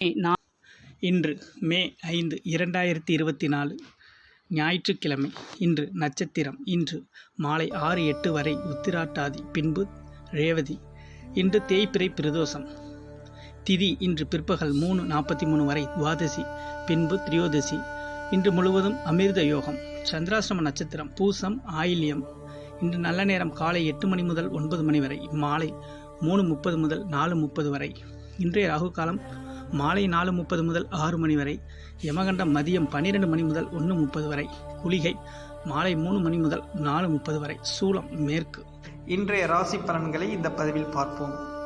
இன்று மே ஐந்து இரண்டாயிரத்தி இருபத்தி நாலு ஞாயிற்றுக்கிழமை இன்று நட்சத்திரம் இன்று மாலை ஆறு எட்டு வரை உத்திராட்டாதி பின்பு ரேவதி இன்று தேய்பிறை பிரதோஷம் திதி இன்று பிற்பகல் மூணு நாற்பத்தி மூணு வரை துவாதசி பின்பு திரியோதசி இன்று முழுவதும் அமிர்த யோகம் சந்திராசிரம நட்சத்திரம் பூசம் ஆயில்யம் இன்று நல்ல நேரம் காலை எட்டு மணி முதல் ஒன்பது மணி வரை மாலை மூணு முப்பது முதல் நாலு முப்பது வரை இன்றைய ராகு காலம் மாலை நாலு முப்பது முதல் ஆறு மணி வரை யமகண்டம் மதியம் பன்னிரெண்டு மணி முதல் ஒன்று முப்பது வரை குளிகை மாலை மூணு மணி முதல் நாலு முப்பது வரை சூலம் மேற்கு. இன்றைய ராசி பலன்களை இந்த பதிவில் பார்ப்போம்.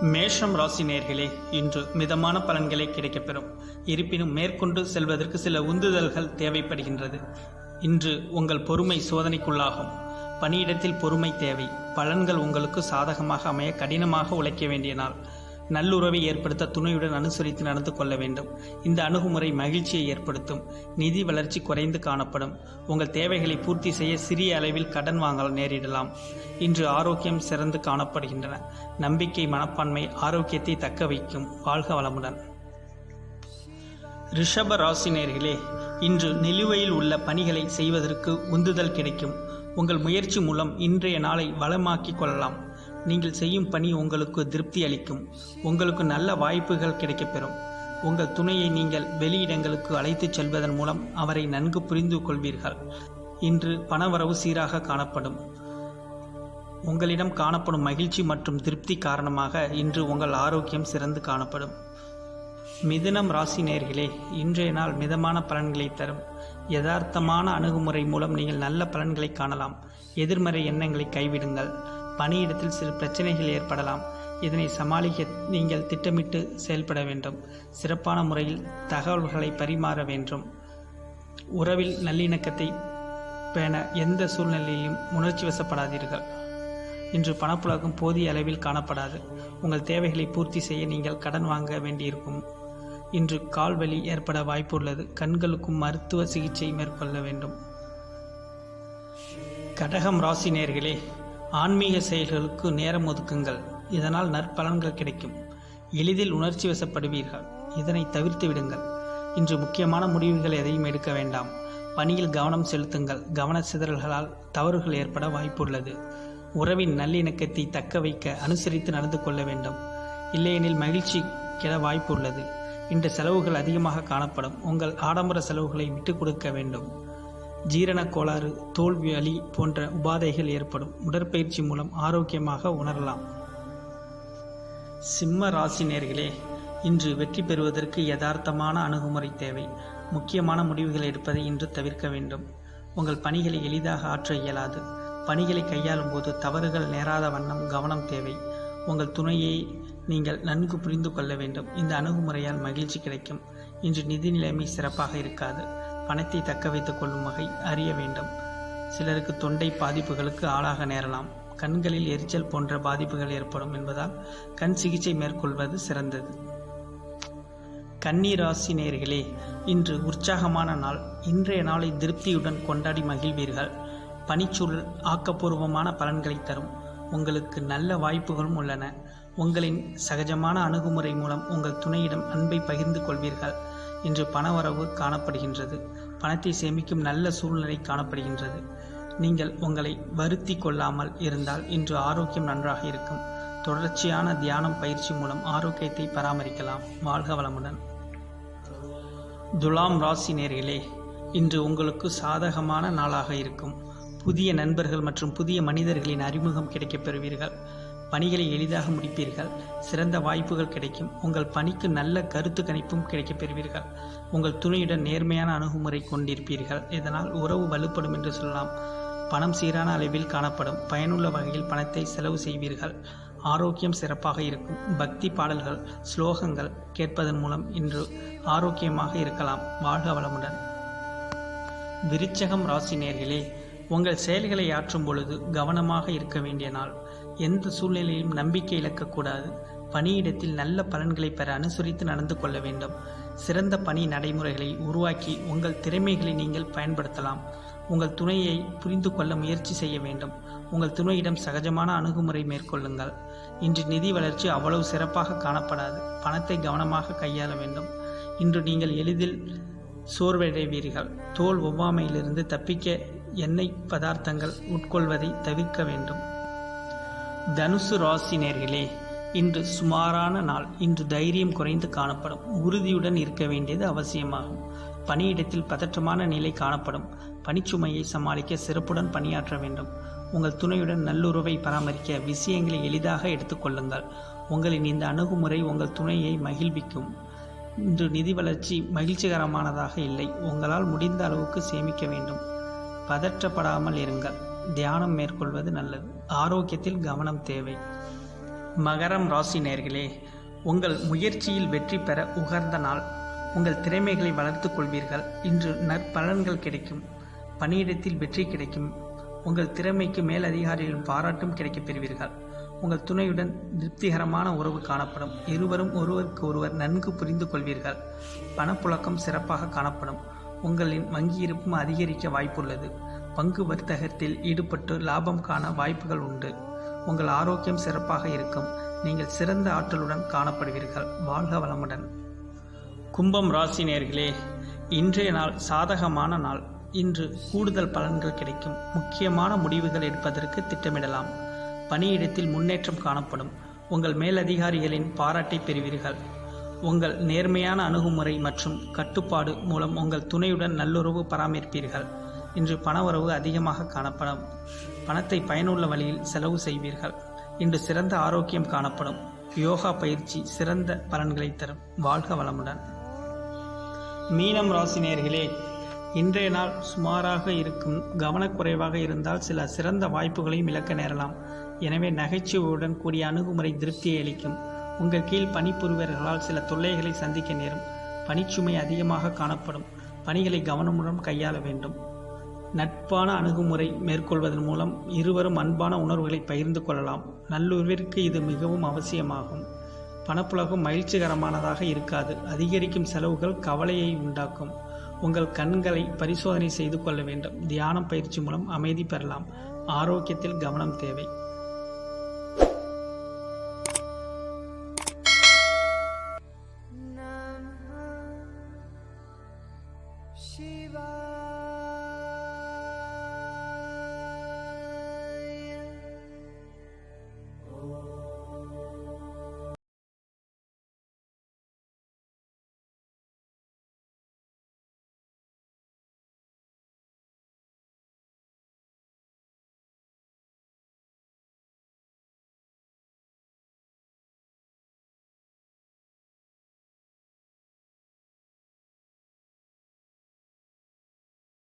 மேஷம் ராசி நேர்களே இன்று மிதமான பலன்களை கிடைக்கப்பெறும். இருப்பினும் மேற்கொண்டு செல்வதற்கு சில உந்துதல்கள் தேவைப்படுகின்றது. இன்று உங்கள் பொறுமை சோதனைக்குள்ளாகும். பணியிடத்தில் பொறுமை தேவை. பலன்கள் உங்களுக்கு சாதகமாக அமைய கடினமாக உழைக்க வேண்டிய நாள். நல்லுறவை ஏற்படுத்த துணையுடன் அனுசரித்து நடந்து கொள்ள வேண்டும். இந்த அணுகுமுறை மகிழ்ச்சியை ஏற்படுத்தும். நிதி வளர்ச்சி குறைந்து காணப்படும். உங்கள் தேவைகளை பூர்த்தி செய்ய சிறிய அளவில் கடன் வாங்கல் நேரிடலாம். இன்று ஆரோக்கியம் சிறந்து காணப்படுகின்றன. நம்பிக்கை மனப்பான்மை ஆரோக்கியத்தை தக்க வைக்கும். வாழ்க வளமுடன். ரிஷப ராசினியர்களே இன்று நிலுவையில் உள்ள பணிகளை செய்வதற்கு உந்துதல் கிடைக்கும். உங்கள் முயற்சி மூலம் இன்றைய நாளை வளமாக்கிக் கொள்ளலாம். நீங்கள் செய்யும் பணி உங்களுக்கு திருப்தி அளிக்கும். உங்களுக்கு நல்ல வாய்ப்புகள் கிடைக்கப்பெறும். உங்கள் துணையை நீங்கள் வெளியிடங்களுக்கு அழைத்துச் செல்வதன் மூலம் அவரை நன்கு புரிந்து கொள்வீர்கள். இன்று பணவரவு சீராக காணப்படும். உங்களிடம் காணப்படும் மகிழ்ச்சி மற்றும் திருப்தி காரணமாக இன்று உங்கள் ஆரோக்கியம் சிறந்து காணப்படும். மிதுனம் ராசி நேர்களே இன்றைய நாள் மிதமான பலன்களை தரும். யதார்த்தமான அணுகுமுறை மூலம் நீங்கள் நல்ல பலன்களை காணலாம். எதிர்மறை எண்ணங்களை கைவிடுங்கள். பணியிடத்தில் சில பிரச்சனைகள் ஏற்படலாம். இதனை சமாளிக்க நீங்கள் திட்டமிட்டு செயல்பட வேண்டும். சிறப்பான முறையில் தகவல்களை பரிமாற வேண்டும். உறவில் நல்லிணக்கத்தை பேண எந்த சூழ்நிலையிலும் உணர்ச்சி வசப்படாதீர்கள். இன்று பணப்புழக்கம் போதிய அளவில் காணப்படாது. உங்கள் தேவைகளை பூர்த்தி செய்ய நீங்கள் கடன் வாங்க வேண்டியிருக்கும். இன்று கால்வலி ஏற்பட வாய்ப்புள்ளது. கண்களுக்கும் மருத்துவ சிகிச்சை மேற்கொள்ள வேண்டும். கடகம் ராசி நேர்களே ஆன்மீக செயல்களுக்கு நேரம் ஒதுக்குங்கள். இதனால் நற்பலன்கள் கிடைக்கும். எளிதில் உணர்ச்சி வசப்படுவீர்கள். இதனை தவிர்த்து விடுங்கள். இன்று முக்கியமான முடிவுகள் எதையும் எடுக்க வேண்டாம். பணியில் கவனம் செலுத்துங்கள். கவன சிதறல்களால் தவறுகள் ஏற்பட வாய்ப்புள்ளது. உறவின் நல்லிணக்கத்தை தக்க வைக்க அனுசரித்து நடந்து கொள்ள வேண்டும். இல்லையெனில் மகிழ்ச்சி கிட வாய்ப்பு உள்ளது இந்த செலவுகள் அதிகமாக காணப்படும். உங்கள் ஆடம்பர செலவுகளை விட்டுக் கொடுக்க வேண்டும். ஜீரணக் கோளாறு தோல்வி வலி போன்ற உபாதைகள் ஏற்படும். உடற்பயிற்சி மூலம் ஆரோக்கியமாக உணரலாம். சிம்ம ராசி நேர்களே இன்று வெற்றி பெறுவதற்கு யதார்த்தமான அணுகுமுறை தேவை. முக்கியமான முடிவுகளை எடுப்பதை இன்று தவிர்க்க வேண்டும். உங்கள் பணிகளை எளிதாக ஆற்ற இயலாது. பணிகளை கையாளும் போது தவறுகள் நேராத வண்ணம் கவனம் தேவை. உங்கள் துணையை நீங்கள் நன்கு புரிந்து கொள்ள வேண்டும். இந்த அணுகுமுறையால் மகிழ்ச்சி கிடைக்கும். இன்று நிதி நிலைமை சிறப்பாக இருக்காது. பணத்தை தக்க வைத்துக் கொள்ளும் வகை அறிய வேண்டும். சிலருக்கு தொண்டை பாதிப்புகளுக்கு ஆளாக நேரலாம். கண்களில் எரிச்சல் போன்ற பாதிப்புகள் ஏற்படும் என்பதால் கண் சிகிச்சை மேற்கொள்வது சிறந்தது. கன்னிராசி இன்று உற்சாகமான நாள். இன்றைய நாளை திருப்தியுடன் கொண்டாடி மகிழ்வீர்கள். பனிச்சூழல் ஆக்கப்பூர்வமான பலன்களை தரும். உங்களுக்கு நல்ல வாய்ப்புகளும் உள்ளன. உங்களின் சகஜமான அணுகுமுறை மூலம் உங்கள் துணையிடம் அன்பை பகிர்ந்து கொள்வீர்கள். இன்று பணவரவு காணப்படுகின்றது. பணத்தை சேமிக்கும் நல்ல சூழ்நிலை காணப்படுகின்றது. நீங்கள் உங்களை வருத்தி கொள்ளாமல் இருந்தால் இன்று ஆரோக்கியம் நன்றாக இருக்கும். தொடர்ச்சியான தியானம் பயிற்சி மூலம் ஆரோக்கியத்தை பராமரிக்கலாம். வாழ்க வளமுடன். துலாம் ராசி நேர்களே இன்று உங்களுக்கு சாதகமான நாளாக இருக்கும். புதிய நண்பர்கள் மற்றும் புதிய மனிதர்களின் அறிமுகம் கிடைக்கப் பெறுவீர்கள் பணிகளை எளிதாக முடிப்பீர்கள். சிறந்த வாய்ப்புகள் கிடைக்கும். உங்கள் பணிக்கு நல்ல கருத்து கணிப்பும் கிடைக்கப் பெறுவீர்கள். உங்கள் துணையுடன் நேர்மையான அணுகுமுறை கொண்டிருப்பீர்கள். இதனால் உறவு வலுப்படும் என்று சொல்லலாம். பணம் சீரான அளவில் காணப்படும். பயனுள்ள வகையில் பணத்தை செலவு செய்வீர்கள். ஆரோக்கியம் சிறப்பாக இருக்கும். பக்தி பாடல்கள் ஸ்லோகங்கள் கேட்பதன் மூலம் இன்று ஆரோக்கியமாக இருக்கலாம். வாழ்க வளமுடன். விருச்சகம் ராசி நேர்களே உங்கள் செயல்களை ஆற்றும் பொழுது கவனமாக இருக்க வேண்டிய நாள். எந்த சூழ்நிலையிலும் நம்பிக்கை இழக்கக்கூடாது. பணியிடத்தில் நல்ல பலன்களை பெற அனுசரித்து நடந்து கொள்ள வேண்டும். சிறந்த பணி நடைமுறைகளை உருவாக்கி உங்கள் திறமைகளை நீங்கள் பயன்படுத்தலாம். உங்கள் துணையை புரிந்து கொள்ள முயற்சி செய்ய வேண்டும். உங்கள் துணையிடம் சகஜமான அணுகுமுறை மேற்கொள்ளுங்கள். இன்று நிதி வளர்ச்சி அவ்வளவு சிறப்பாக காணப்படாது. பணத்தை கவனமாக கையாள வேண்டும். இன்று நீங்கள் எளிதில் சோர்வடைவீர்கள். தோல் ஒவ்வாமையிலிருந்து தப்பிக்க எண்ணெய் பதார்த்தங்கள் உட்கொள்வதை தவிர்க்க வேண்டும். தனுசு ராசி நேர்களே இன்று சுமாரான நாள். இன்று தைரியம் குறைந்து காணப்படும். உறுதியுடன் இருக்க வேண்டியது அவசியமாகும். பணியிடத்தில் பதற்றமான நிலை காணப்படும். பணிச்சுமையை சமாளிக்க சிறப்புடன் பணியாற்ற வேண்டும். உங்கள் துணையுடன் நல்லுறவை பராமரிக்க விஷயங்களை எளிதாக எடுத்துக்கொள்ளுங்கள் உங்களின் இந்த அணுகுமுறை உங்கள் துணையை மகிழ்விக்கும். இன்று நிதி வளர்ச்சி மகிழ்ச்சிகரமானதாக இல்லை. உங்களால் முடிந்த அளவுக்கு சேமிக்க வேண்டும். பதற்றப்படாமல் இருங்கள். தியானம் மேற்கொள்வது நல்லது. ஆரோக்கியத்தில் கவனம் தேவை. மகரம் ராசி நேர்களே உங்கள் முயற்சியில் வெற்றி பெற உகர்ந்த நாள். உங்கள் திறமைகளை வளர்த்துக் கொள்வீர்கள். இன்று நற்பலன்கள் கிடைக்கும். பணியிடத்தில் வெற்றி கிடைக்கும். உங்கள் திறமைக்கு மேலதிகாரிகளின் பாராட்டும் கிடைக்கப் பெறுவீர்கள். உங்கள் துணையுடன் திருப்திகரமான உறவு காணப்படும். இருவரும் ஒருவருக்கு ஒருவர் நன்கு புரிந்து கொள்வீர்கள். பணப்புழக்கம் சிறப்பாக காணப்படும். உங்களின் வங்கி இருப்பும் அதிகரிக்க வாய்ப்புள்ளது. பங்கு வர்த்தகத்தில் ஈடுபட்டு லாபம் காண வாய்ப்புகள் உண்டு. உங்கள் ஆரோக்கியம் சிறப்பாக இருக்கும். நீங்கள் சிறந்த ஆற்றலுடன் காணப்படுவீர்கள். வாழ்க வளமுடன். கும்பம் ராசி நேர்களே இன்றைய நாள் சாதகமான நாள். இன்று கூடுதல் பலன்கள் கிடைக்கும். முக்கியமான முடிவுகள் எடுப்பதற்கு திட்டமிடலாம். பணியிடத்தில் முன்னேற்றம் காணப்படும். உங்கள் மேலதிகாரிகளின் பாராட்டை பெறுவீர்கள். உங்கள் நேர்மையான அணுகுமுறை மற்றும் கட்டுப்பாடு மூலம் உங்கள் துணையுடன் நல்லுறவு பராமரிப்பீர்கள். இன்று பணவரவு அதிகமாக காணப்படும். பணத்தை பயனுள்ள வழியில் செலவு செய்வீர்கள். இன்று சிறந்த ஆரோக்கியம் காணப்படும். யோகா பயிற்சி சிறந்த பலன்களை தரும். வாழ்க வளமுடன். மீனம் ராசினியர்களே இன்றைய நாள் சுமாராக இருக்கும். கவனக்குறைவாக இருந்தால் சில சிறந்த வாய்ப்புகளையும் இழக்க நேரலாம். எனவே நகைச்சுவையுடன் கூடிய அணுகுமுறை திருப்தியை அளிக்கும். உங்கள் கீழ் பணிபுரிவர்களால் சில தொல்லைகளை சந்திக்க நேரும். பணிச்சுமை அதிகமாக காணப்படும். பணிகளை கவனமுடன் கையாள வேண்டும். நட்பான அணுகுமுறை மேற்கொள்வதன் மூலம் இருவரும் அன்பான உணர்வுகளை பகிர்ந்து கொள்ளலாம். நல்லுறவிற்கு இது மிகவும் அவசியமாகும். பணப்புழகம் மகிழ்ச்சிகரமானதாக இருக்காது. அதிகரிக்கும் செலவுகள் கவலையை உண்டாக்கும். உங்கள் கண்களை பரிசோதனை செய்து கொள்ள வேண்டும். தியானம் பயிற்சி மூலம் அமைதி பெறலாம். ஆரோக்கியத்தில் கவனம் தேவை.